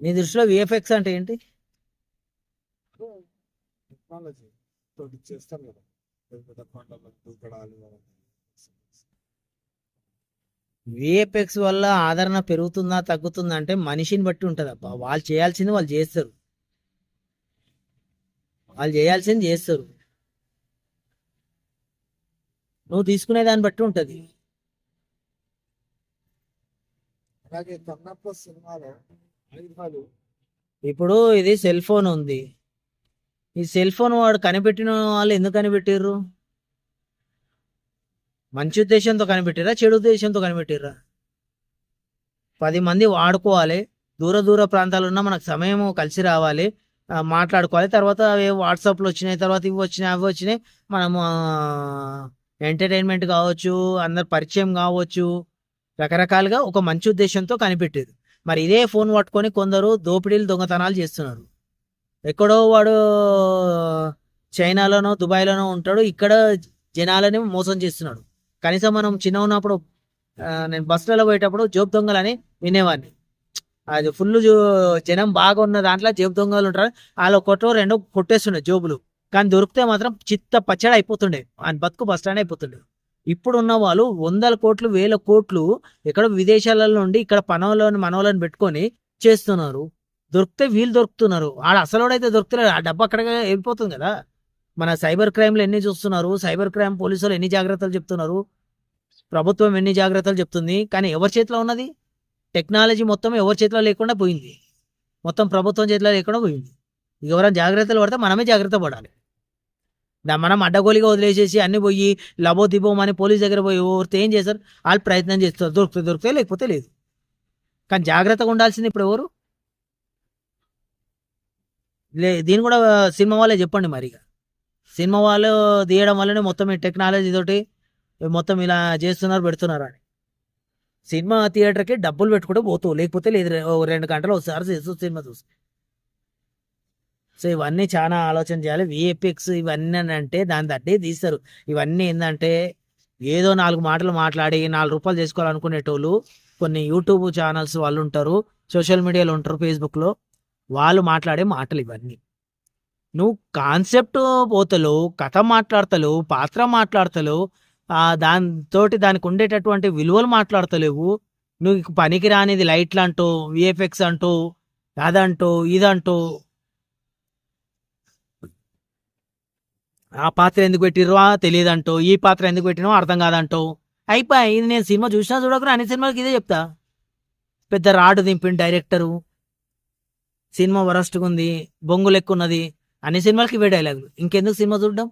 నీ దృష్టిలో విఎఫ్ఎక్స్ అంటే ఏంటి? టెక్నాలజీ తోటి చేస్తాం కదా. పెద్ద పెద్ద కొండలు దూకడాలు అవన్నీ. విఎఫ్ఎక్స్ వల్ల ఆదరణ పెరుగుతుందా తగ్గుతుందా అంటే మనిషిని బట్టి ఉంటుంది అబ్బా వాళ్ళు చేయాల్సింది వాళ్ళు చేస్తారు. వాళ్ళు చేయాల్సింది చేస్తారు. నువ్వు తీసుకునే దాన్ని బట్టి ఉంటుంది. అలాగే కన్నప్ప సినిమాలో ఇప్పుడు ఇది సెల్ ఫోన్ ఉంది. ఈ సెల్ ఫోన్ వాడు కనిపెట్టిన వాళ్ళు ఎందుకు కనిపెట్టిర్రు? మంచి ఉద్దేశంతో కనిపెట్టిరా చెడు ఉద్దేశంతో కనిపెట్టిర్రా? పది మంది వాడుకోవాలి దూర దూర ప్రాంతాలు ఉన్న మనకు సమయం కలిసి రావాలి మాట్లాడుకోవాలి తర్వాత అవి వాట్సాప్లో వచ్చినాయి తర్వాత ఇవి వచ్చినాయి అవి వచ్చినాయి. మనము ఎంటర్టైన్మెంట్ కావచ్చు అందరు పరిచయం కావచ్చు రకరకాలుగా ఒక మంచి ఉద్దేశంతో కనిపెట్టేది. మరి ఇదే ఫోన్ పట్టుకొని కొందరు దోపిడీలు దొంగతనాలు చేస్తున్నారు. ఎక్కడో వాడు చైనాలోనో దుబాయ్లోనో ఉంటాడు. ఇక్కడ జనాలని మోసం చేస్తున్నాడు. కనీసం మనం చిన్న ఉన్నప్పుడు నేను బస్సులలో పోయేటప్పుడు జోబు దొంగలని వినేవాడిని. అది ఫుల్ జనం బాగా ఉన్న దాంట్లో జేబు దొంగలు ఉంటారు. వాళ్ళు ఒకటో రెండో కొట్టేస్తుండే జోబులు. కానీ దొరికితే మాత్రం చిత్త పచ్చడి అయిపోతుండే. ఆయన బతుకు బస్ స్టాండ్ అయిపోతుండే. ఇప్పుడున్న వాళ్ళు వందల కోట్లు వేల కోట్లు ఇక్కడ విదేశాల నుండి ఇక్కడ పనవలను మనవలను పెట్టుకొని చేస్తున్నారు. దొరికితే వీళ్ళు దొరుకుతున్నారు. ఆడ అసలోడైతే దొరుకుతున్నారు ఆ డబ్బు అక్కడ వెళ్ళిపోతుంది కదా. మన సైబర్ క్రైమ్లు ఎన్ని చూస్తున్నారు? సైబర్ క్రైమ్ పోలీసులు ఎన్ని జాగ్రత్తలు చెప్తున్నారు? ప్రభుత్వం ఎన్ని జాగ్రత్తలు చెప్తుంది? కానీ ఎవరి చేతిలో ఉన్నది? టెక్నాలజీ మొత్తం ఎవరి చేతిలో లేకుండా పోయింది. మొత్తం ప్రభుత్వం చేతిలో లేకుండా పోయింది. ఇక ఎవరైనా జాగ్రత్తలు పడితే మనమే జాగ్రత్త పడాలి. మనం అడ్డగోలిగా వదిలేసేసి అన్ని పోయి లబో దిబోమని పోలీస్ దగ్గర పోయి ఎవరితో ఏం చేస్తారు? వాళ్ళు ప్రయత్నం చేస్తారు. దొరికితే దొరికితే లేకపోతే లేదు. కానీ జాగ్రత్తగా ఉండాల్సింది ఇప్పుడు ఎవరు? లే దీని కూడా సినిమా వాళ్ళే చెప్పండి మరి ఇక. సినిమా వాళ్ళు తీయడం వల్లనే మొత్తం ఈ టెక్నాలజీ తోటి మొత్తం ఇలా చేస్తున్నారు పెడుతున్నారు అని. సినిమా థియేటర్కి డబ్బులు పెట్టుకుంటే పోతావు. లేకపోతే లేదు రెండు గంటలు ఒకసారి చేస్తూ సినిమా చూసి సో ఇవన్నీ చాలా ఆలోచన చేయాలి. విఎఫ్ఎక్స్ ఇవన్నీ అంటే దాని తట్టే తీస్తారు. ఇవన్నీ ఏంటంటే ఏదో నాలుగు మాటలు మాట్లాడి నాలుగు రూపాయలు చేసుకోవాలనుకునేటోళ్ళు కొన్ని యూట్యూబ్ ఛానల్స్ వాళ్ళు ఉంటారు సోషల్ మీడియాలో ఉంటారు ఫేస్బుక్లో వాళ్ళు మాట్లాడే మాటలు ఇవన్నీ. నువ్వు కాన్సెప్ట్ పోతలు కథ మాట్లాడతలేవు పాత్ర మాట్లాడతలేవు దానితోటి దానికి ఉండేటటువంటి విలువలు మాట్లాడతలేవు. నువ్వు పనికి రానిది లైట్లు అంటూ విఎఫ్ఎక్స్ అంటూ అదంటూ ఇదంటూ ఆ పాత్ర ఎందుకు పెట్టిర్రో తెలియదంటూ ఈ పాత్ర ఎందుకు పెట్టినో అర్థం కాదంటూ అయిపోయి ఇది నేను సినిమా చూసినా చూడకుండా అన్ని సినిమాలకి ఇదే చెప్తా. పెద్ద రాడు దింపిన డైరెక్టరు సినిమా వరస్ట్గా ఉంది బొంగులు ఎక్కువ ఉన్నది అన్ని సినిమాలకి ఇవే డైలాగులు ఇంకెందుకు సినిమా చూడడం?